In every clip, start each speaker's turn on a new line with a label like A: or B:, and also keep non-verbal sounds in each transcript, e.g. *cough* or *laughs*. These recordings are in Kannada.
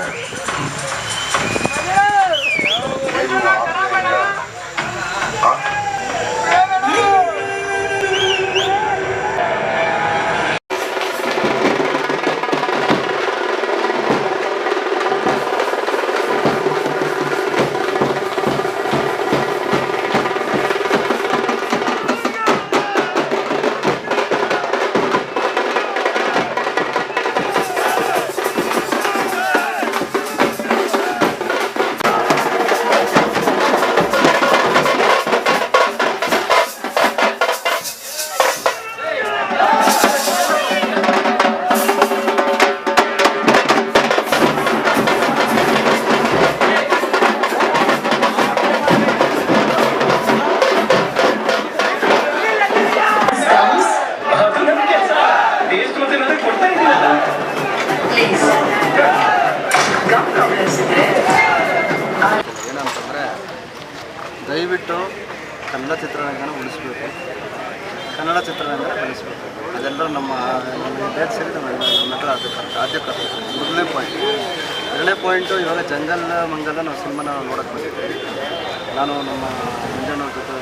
A: Thank *laughs*
B: you. ದಯವಿಟ್ಟು ಕನ್ನಡ ಚಿತ್ರರಂಗನ ಉಳಿಸ್ಬೇಕು. ಕನ್ನಡ ಚಿತ್ರರಂಗನ ಬೆಳೆಸಬೇಕು. ಅದೆಲ್ಲರೂ ನಮ್ಮ ನಮ್ಮ ಡೇಟ್ ಸೇರಿ ನಮ್ಮ ನಟರ ಆದ್ಯ ಆದ್ಯ ಕರ್ತವ್ಯ ಮೊದಲನೇ ಪಾಯಿಂಟ್ ಎರಡನೇ ಪಾಯಿಂಟು ಇವಾಗ ಜಂಗಲ್, ಮಂಗಲ ನಾವು ಸಿನಿಮಾನ ನೋಡೋಕ್ಕೆ ಬಂದಿದ್ದೀವಿ. ನಾನು ನಮ್ಮ ಮಂಜಣ್ಣವ್ರ ಜೊತೆ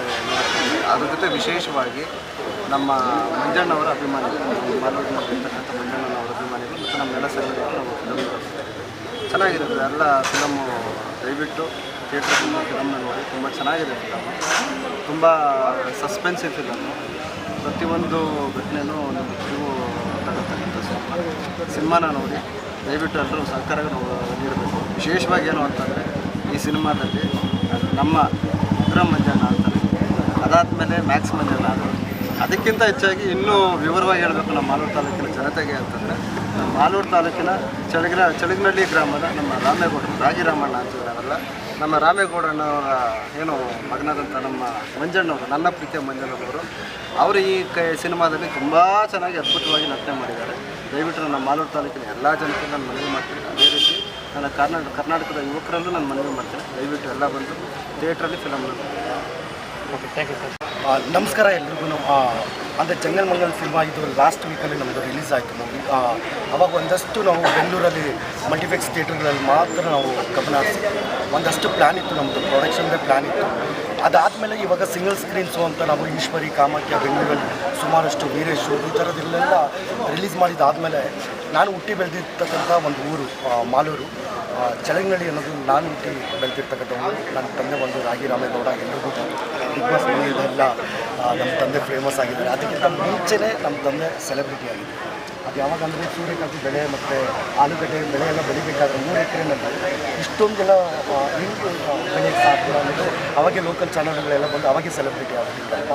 B: ಅದ್ರ ಜೊತೆ ವಿಶೇಷವಾಗಿ ನಮ್ಮ ಮಂಜಣ್ಣವರ ಅಭಿಮಾನಿಗಳು ಮಾಲೂರಿನಲ್ಲಿರ್ತಕ್ಕಂಥ ಮಂಜಣ್ಣನವರ ಅಭಿಮಾನಿಗಳು ಮತ್ತು ನಮ್ಮೆಲ್ಲ ಸೇರಿ ನಾವು ಫಿಲಮ್ ಚೆನ್ನಾಗಿರುತ್ತೆ. ಎಲ್ಲ ಫಿಲಮ್ಮು ದಯವಿಟ್ಟು ಥಿಯೇಟ್ರ್ ಫಿಲಮ್ನ ನೋಡಿ, ತುಂಬ ಚೆನ್ನಾಗಿದೆ ಫಿಲಮ್. ತುಂಬ ಸಸ್ಪೆನ್ಸಿವ್ ಫಿಲಮ್. ಪ್ರತಿಯೊಂದು ಘಟನೆಯೂ ನಮ್ಮ ಕಿವು ತಗೊಳ್ತಕ್ಕಂಥ ಸಿನಿಮಾ. ಸಿನಿಮಾನ ನೋಡಿ, ದಯವಿಟ್ಟು ಎಲ್ಲರೂ ಸಹಕಾರ ನೀಡಬೇಕು. ವಿಶೇಷವಾಗಿ ಏನು ಅಂತಂದರೆ, ಈ ಸಿನಿಮಾದಲ್ಲಿ ನಮ್ಮ ವಿಕ್ರಮ್ ಮಂಜಣ್ಣ ಅಂತಾರೆ. ಅದಾದಮೇಲೆ ಮ್ಯಾಕ್ಸ್ ಮಂಜಣ್ಣ ಆದರು ಅದಕ್ಕಿಂತ ಹೆಚ್ಚಾಗಿ ಇನ್ನೂ ವಿವರವಾಗಿ ಹೇಳಬೇಕು ನಮ್ಮ ಮಾಲೂರು ತಾಲೂಕಿನ ಜನತೆಗೆ ಅಂತಂದರೆ, ನಮ್ಮ ಮಾಲೂರು ತಾಲೂಕಿನ ಚಳಗಿನ ಚಳಗನಹಳ್ಳಿ ಗ್ರಾಮದ ನಮ್ಮ ರಾಮೇಗೌಡರು ರಾಗಿ ರಾಮಣ್ಣ ಅಂತಿದ್ದಾರಲ್ಲ ನಮ್ಮ ರಾಮೇಗೌಡಣ್ಣವರ ಏನು ಮಗನಾದಂಥ ನಮ್ಮ ಮಂಜಣ್ಣವರು ನನ್ನ ಪ್ರೀತಿಯ ಮಂಜಣ್ಣವರು ಅವರು ಈ ಕ ಸಿನಿಮಾದಲ್ಲಿ ತುಂಬ ಚೆನ್ನಾಗಿ ಅದ್ಭುತವಾಗಿ ನಟನೆ ಮಾಡಿದ್ದಾರೆ. ದಯವಿಟ್ಟು ನನ್ನ ಮಾಲೂರು ತಾಲೂಕಿನ ಎಲ್ಲ ಜನಕ್ಕೆ ನಾನು ಮನವಿ ಮಾಡ್ತೀನಿ. ಅದೇ ರೀತಿ ನನ್ನ ಕರ್ನಾಟಕ ಕರ್ನಾಟಕದ ಯುವಕರಲ್ಲೂ ನಾನು ಮನವಿ ಮಾಡ್ತೀನಿ. ದಯವಿಟ್ಟು ಎಲ್ಲ ಬಂದು ಥಿಯೇಟ್ರಲ್ಲಿ ಫಿಲಮ್
C: ಸರ್ ನಮಸ್ಕಾರ ಎಲ್ರಿಗೂ. ಅಂದರೆ ಜಂಗಲ್ ಮಂಗಲ್ ಸಿನಿಮಾ ಇದು ಲಾಸ್ಟ್ ವೀಕಲ್ಲಿ ನಮ್ಮದು ರಿಲೀಸ್ ಆಯಿತು ಮೂವಿ ಅವಾಗ ಒಂದಷ್ಟು ನಾವು ಬೆಂಗಳೂರಲ್ಲಿ ಮಲ್ಟಿಫೆಕ್ಸ್ ಥಿಯೇಟರ್ಗಳಲ್ಲಿ ಮಾತ್ರ ನಾವು ಗಮನ ಒಂದಷ್ಟು ಪ್ಲ್ಯಾನ್ ಇತ್ತು ನಮ್ಮದು ಪ್ರೊಡಕ್ಷನ್ದೇ ಪ್ಲ್ಯಾನ್ ಇತ್ತು. ಅದಾದಮೇಲೆ ಇವಾಗ ಸಿಂಗಲ್ ಸ್ಕ್ರೀನ್ಸು ಅಂತ ನಾವು ಈಶ್ವರಿ, ಕಾಮಾಖ್ಯ, ಬೆಂಗಳೂರಲ್ಲಿ ಸುಮಾರಷ್ಟು ವೀರೇಶು ಈ ಥರದ್ದೆಲ್ಲ ರಿಲೀಸ್ ಮಾಡಿದ್ದಾದಮೇಲೆ ನಾನು ಹುಟ್ಟಿ ಬೆಳೆದಿರ್ತಕ್ಕಂಥ ಒಂದು ಊರು ಮಾಲೂರು. ಚಳಂಗನಳ್ಳಿ ಅನ್ನೋದು ನಾನು ಹುಟ್ಟಿ ಬೆಳೆದಿರ್ತಕ್ಕಂಥ ನಮ್ಮ ನನ್ನ ತಂದೆ ಬಂದು ರಾಗಿ ರಾಮೇಗೌಡ ಎಲ್ರಿಗೂ ಬಿಗ್ ಬಾಸ್ ಮನೆಯಲ್ಲೆಲ್ಲ ನಮ್ಮ ತಂದೆ ಫೇಮಸ್ ಆಗಿದ್ದಾರೆ. ಅದಕ್ಕಿಂತ ಮುಂಚೆನೇ ನಮ್ಮ ತಂದೆ ಸೆಲೆಬ್ರಿಟಿ ಆಗಿದೆ ಅದು ಯಾವಾಗ ಅಂದರೆ ಸೂರ್ಯಕಾಂತಿ ಬೆಳೆ ಮತ್ತು ಆಲೂಗಡ್ಡೆ ಬೆಳೆ ಎಲ್ಲ ಬೆಳಿಬೇಕಾದ್ರೆ ಮೂರು ಎಕರೆನಲ್ಲಿ ಇಷ್ಟೊಂದೆಲ್ಲ ಹೆಂಗೆ ಬೆಳೆಯೋಕ್ಕೆ ಸಾಧ್ಯ ಅನ್ನೋದು ಅವಾಗೆ ಲೋಕಲ್ ಚಾನಲ್ಗಳೆಲ್ಲ ಬಂದು ಅವಾಗೆ ಸೆಲೆಬ್ರಿಟಿ ಆಗ್ಬಿಟ್ಟಿದ್ದಪ್ಪ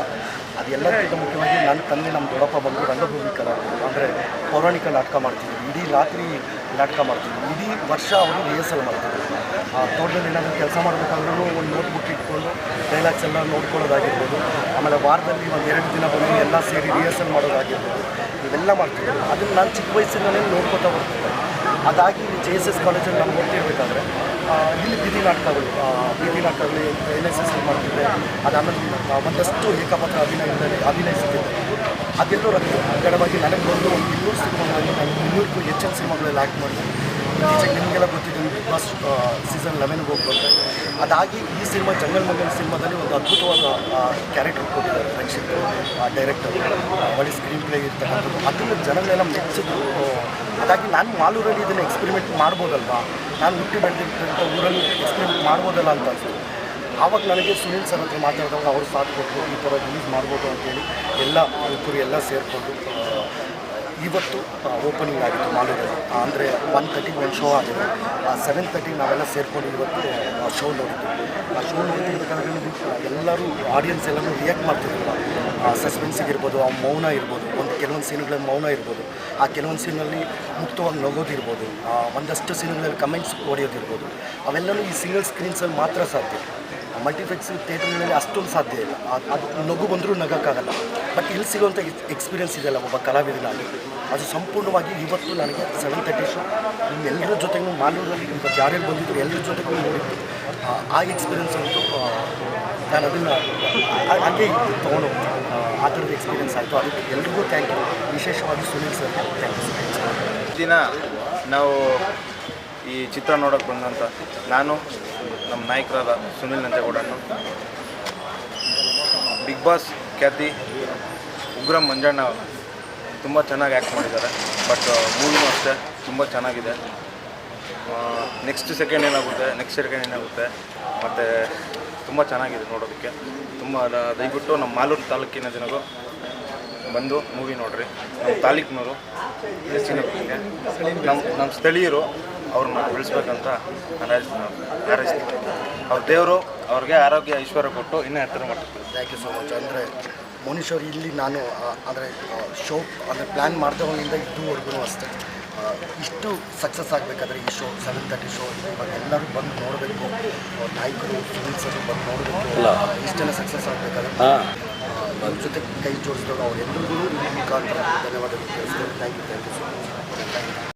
C: ಅದೆಲ್ಲದಕ್ಕಿಂತ ಮುಖ್ಯವಾಗಿ ನನ್ನ ತಂದೆ ನಮ್ಮ ದೊಡ್ಡಪ್ಪ ಬಂದು ರಂಗಭೂಮಿ ಕಲಾವಿದರು. ಅಂದರೆ ಪೌರಾಣಿಕ ನಾಟಕ ಮಾಡ್ತೀವಿ ಇಡೀ ರಾತ್ರಿ ನಾಟಕ ಮಾಡ್ತೀವಿ ಇಡೀ ವರ್ಷ ಅವರು ರಿಹರ್ಸಲ್ ಮಾಡ್ತಾರೆ ಆ, ತೋಟದಲ್ಲಿ ಏನಾದರೂ ಕೆಲಸ ಮಾಡಬೇಕಾದ್ರೂ ಒಂದು ನೋಟ್ಬುಕ್ ಇಟ್ಕೊಂಡು ಡೈಲಾಗ್ಸ್ ಎಲ್ಲ ನೋಡ್ಕೊಳ್ಳೋದಾಗಿರ್ಬೋದು. ಆಮೇಲೆ ವಾರದಲ್ಲಿ ಒಂದು ಎರಡು ದಿನ ಬಂದು ಎಲ್ಲ ಸೇರಿ ರಿಹರ್ಸಲ್ ಮಾಡೋದಾಗಿರ್ಬೋದು. ಇವೆಲ್ಲ ಮಾಡ್ತೀವಿ ಅದನ್ನು ನಾನು ಚಿಕ್ಕ ವಯಸ್ಸಿನಲ್ಲೇ ನೋಡ್ಕೊತಾ ಬರ್ತೀನಿ ಅದಾಗಿ ಜೆ ಎಸ್ ಎಸ್ ಕಾಲೇಜಲ್ಲಿ ನಾನು ಓದ್ತಿರ್ಬೇಕಾದ್ರೆ ಆ, ಇಲ್ಲಿ ಬೀದಿ ನಾಟಕಗಳು ಬೀದಿ ನಾಟಕಗಳು ಎನ್ ಎಸ್ ಎಸ್ ಮಾಡ್ತಿದ್ದೆ. ಅದಾದಮೇಲೆ ಒಂದಷ್ಟು ಏಕಪಾತ್ರ ಅಭಿನಯದಲ್ಲಿ ಅಭಿನಯಿಸುತ್ತಿದ್ದೆ ಅದೆಲ್ಲೂ ಕಡವಾಗಿ ನನಗೆ ಬಂದು ಒಂದು ಇನ್ನೂರು ಸಿನಿಮಾಗಳಲ್ಲಿ ನಾನು ಇನ್ನೂರಕ್ಕೂ ಹೆಚ್ಚಿನ ಸಿನಿಮಾಗಳಲ್ಲಿ ಆ್ಯಕ್ಟ್ ಮಾಡಿದೆ. ಇತ್ತೀಚೆಗೆ ನಿಮಗೆಲ್ಲ ಗೊತ್ತಿದ್ದೀನಿ ಬಿಗ್ ಬಾಸ್ ಸೀಸನ್ ಲೆವೆನ್ಗೆ ಹೋಗ್ಬೋದು ಅದಾಗಿ ಈ ಸಿನಿಮಾ ಜಂಗಲ್ ಮಂಗಲ್ ಸಿನಿಮಾದಲ್ಲಿ ಒಂದು ಅದ್ಭುತವಾದ ಕ್ಯಾರೆಕ್ಟರ್ ಕೊಟ್ಟಿದ್ದಾರೆ ರಕ್ಷಿತ್ ಡೈರೆಕ್ಟರ್. ಒಳ್ಳೆ ಸ್ಕ್ರೀನ್ ಪ್ಲೇ ಇರ್ತಕ್ಕಂಥದ್ದು. ಅದನ್ನು ಜನಗಳೆಲ್ಲ ಮೆಚ್ಚಿದ್ರು. ಆ, ಅದಾಗಿ ನಾನು ಮಾಲೂರಲ್ಲಿ ಇದನ್ನು ಎಕ್ಸ್ಪೆರಿಮೆಂಟ್ ಮಾಡ್ಬೋದಲ್ವಾ? ನಾನು ಹುಟ್ಟಿ ಬೆಳೆದಿರ್ತಕ್ಕಂಥ ಊರಲ್ಲಿ ಎಕ್ಸ್ಪೆರಿಮೆಂಟ್ ಮಾಡ್ಬೋದಲ್ಲ ಅಂತ ಅನಿಸ್ತು. ಆವಾಗ ನನಗೆ ಸುನೀಲ್ ಸರ್ ಹತ್ರ ಮಾತಾಡಿದಾಗ ಅವರು ಸಾಥ್ ಕೊಟ್ಟರು ಈ ಥರ ರಿಲೀಸ್ ಮಾಡ್ಬೋದು ಅಂತೇಳಿ ಎಲ್ಲ ಯುವಕರು ಎಲ್ಲ ಸೇರಿಕೊಂಡು ಇವತ್ತು ಓಪನಿಂಗ್ ಆಗಿತ್ತು ಮಾಲೂರಲ್ಲಿ ಅಂದರೆ ಒನ್ ತರ್ಟಿಗೆ ಒಂದು ಶೋ ಆಗಿದೆ. ಆ ಸೆವೆನ್ ತರ್ಟಿಗೆ ನಾವೆಲ್ಲ ಸೇರಿಕೊಂಡು ಇವತ್ತು ಶೋ ನೋಡಿದ್ವಿ. ಆ ಶೋ ನೋಡ್ತಿರ್ಬೇಕಾದ್ರೆ ಎಲ್ಲರೂ ಆಡಿಯನ್ಸ್ ಎಲ್ಲರೂ ರಿಯಾಕ್ಟ್ ಮಾಡ್ತಿದ್ರಲ್ಲ ಸಸ್ಪೆನ್ಸಿಗೆ ಇರ್ಬೋದು ಆ ಮೌನ ಇರ್ಬೋದು ಒಂದು ಕೆಲವೊಂದು ಸೀನ್ಗಳಲ್ಲಿ ಮೌನ ಇರ್ಬೋದು ಆ ಕೆಲವೊಂದು ಸೀನಲ್ಲಿ ಮುಕ್ತವಾಗಿ ನಗೋದಿರ್ಬೋದು ಆ, ಒಂದಷ್ಟು ಸೀನ್ಗಳಲ್ಲಿ ಕಮೆಂಟ್ಸ್ ಹೊಡೆಯೋದಿರ್ಬೋದು. ಅವೆಲ್ಲವೂ ಈ ಸಿಂಗಲ್ ಸ್ಕ್ರೀನ್ಸಲ್ಲಿ ಮಾತ್ರ ಸಾಧ್ಯ. ಮಲ್ಟಿಫ್ಲೆಕ್ಸ್ ಥಿಯೇಟರ್ಗಳಲ್ಲಿ ಅಷ್ಟೊಂದು ಸಾಧ್ಯ ಇಲ್ಲ. ಅದು ನಗು ಬಂದರೂ ನಗೋಕ್ಕಾಗಲ್ಲ. ಬಟ್ ಇಲ್ಲಿ ಸಿಗುವಂಥ ಎಕ್ಸ್ಪೀರಿಯನ್ಸ್ ಇದೆಯಲ್ಲ ಒಬ್ಬ ಕಲಾವಿದನಾಗಿ. ಅದು ಸಂಪೂರ್ಣವಾಗಿ ಇವತ್ತು ನನಗೆ ಸೆವೆನ್ ತರ್ಟಿ ಶೋ ನಿಮ್ಮೆಲ್ಲರ ಜೊತೆಗೂ ಮಾಲೂರಲ್ಲಿ ಇವತ್ತು ಯಾರ್ಯಾರು ಬಂದಿದ್ರು ಎಲ್ಲರ ಜೊತೆಗೂ ನೋಡಿದ್ದು. ಆ- ಎಕ್ಸ್ಪೀರಿಯೆನ್ಸ್ ಅಂತೂ ನಾನು ಅದನ್ನು ಹಾಗೆ ತೊಗೊಂಡು ಆ ಥರದ ಎಕ್ಸ್ಪೀರಿಯನ್ಸ್ ಆಯಿತು. ಅದಕ್ಕೆ ಎಲ್ರಿಗೂ ಥ್ಯಾಂಕ್ ಯು ವಿಶೇಷವಾಗಿ ಸುನೀಲ್ ಸರ್ ಥ್ಯಾಂಕ್ ಯು
D: ದಿನ ನಾವು ಈ ಚಿತ್ರ ನೋಡೋಕೆ ಬಂದಂಥ ನಾನು, ನಮ್ಮ ನಾಯಕರಾದ ಸುನಿಲ್ ನಂಜೇಗೌಡನ್ನು. ಬಿಗ್ ಬಾಸ್ ಖ್ಯಾತಿ ಉಗ್ರ ಮಂಜಣ್ಣ ತುಂಬ ಚೆನ್ನಾಗಿ ಆ್ಯಕ್ಟ್ ಮಾಡಿದ್ದಾರೆ. ಬಟ್ ಮೂವಿನೂ ಅಷ್ಟೇ ತುಂಬ ಚೆನ್ನಾಗಿದೆ. ನೆಕ್ಸ್ಟ್ ಸೆಕೆಂಡ್ ಏನಾಗುತ್ತೆ ನೆಕ್ಸ್ಟ್ ಸೆಕೆಂಡ್ ಏನಾಗುತ್ತೆ, ಮತ್ತು ತುಂಬ ಚೆನ್ನಾಗಿದೆ ನೋಡೋದಕ್ಕೆ. ತುಂಬ ದಯವಿಟ್ಟು ನಮ್ಮ ಮಾಲೂರು ತಾಲೂಕಿನ ಜನರು ಬಂದು ಮೂವಿ ನೋಡ್ರಿ. ನಮ್ಮ ತಾಲೂಕಿನವರು ನಮ್ಮ ನಮ್ಮ ಸ್ಥಳೀಯರು ಅವ್ರನ್ನ ಬೆಳೆಸ್ಬೇಕಂತ ನಾನು ಹಾರೈಸ್ತೀನಿ ಅವ್ರ ದೇವರು ಅವ್ರಿಗೆ ಆರೋಗ್ಯ ಐಶ್ವರ್ಯ ಕೊಟ್ಟು ಇನ್ನೂ ಎತ್ತರ ಮಾಡ್ತಾರೆ
C: ಥ್ಯಾಂಕ್ ಯು ಸೊ ಮಚ್ ಅಂದರೆ ಮೋನಿಶ್ ಅವರು ಇಲ್ಲಿ ನಾನು ಅಂದರೆ ಶೋ ಅಂದರೆ ಪ್ಲ್ಯಾನ್ ಮಾಡಿದವನಿಂದ ಇದುವರೆಗೂ ಅಷ್ಟೇ. ಇಷ್ಟು ಸಕ್ಸಸ್ ಆಗಬೇಕಾದ್ರೆ ಈ ಶೋ ಸೆವೆನ್ ತರ್ಟಿ ಶೋ ಇವಾಗ ಎಲ್ಲರೂ ಬಂದು ನೋಡಬೇಕು. ನಾಯಕರು ಸುನಿಲ್ ಸರ್ ಬಂದು ನೋಡಬೇಕು. ಇಷ್ಟೆಲ್ಲ ಸಕ್ಸಸ್ ಆಗಬೇಕಾದ್ರೆ. ನನ್ನ ಜೊತೆ ಕೈ ಜೋಡಿಸಿದಾಗ ಅವ್ರು. ಎಲ್ಲರಿಗೂ ಮುಖಾಂತರ ಧನ್ಯವಾದಗಳು. Thank you thank you so much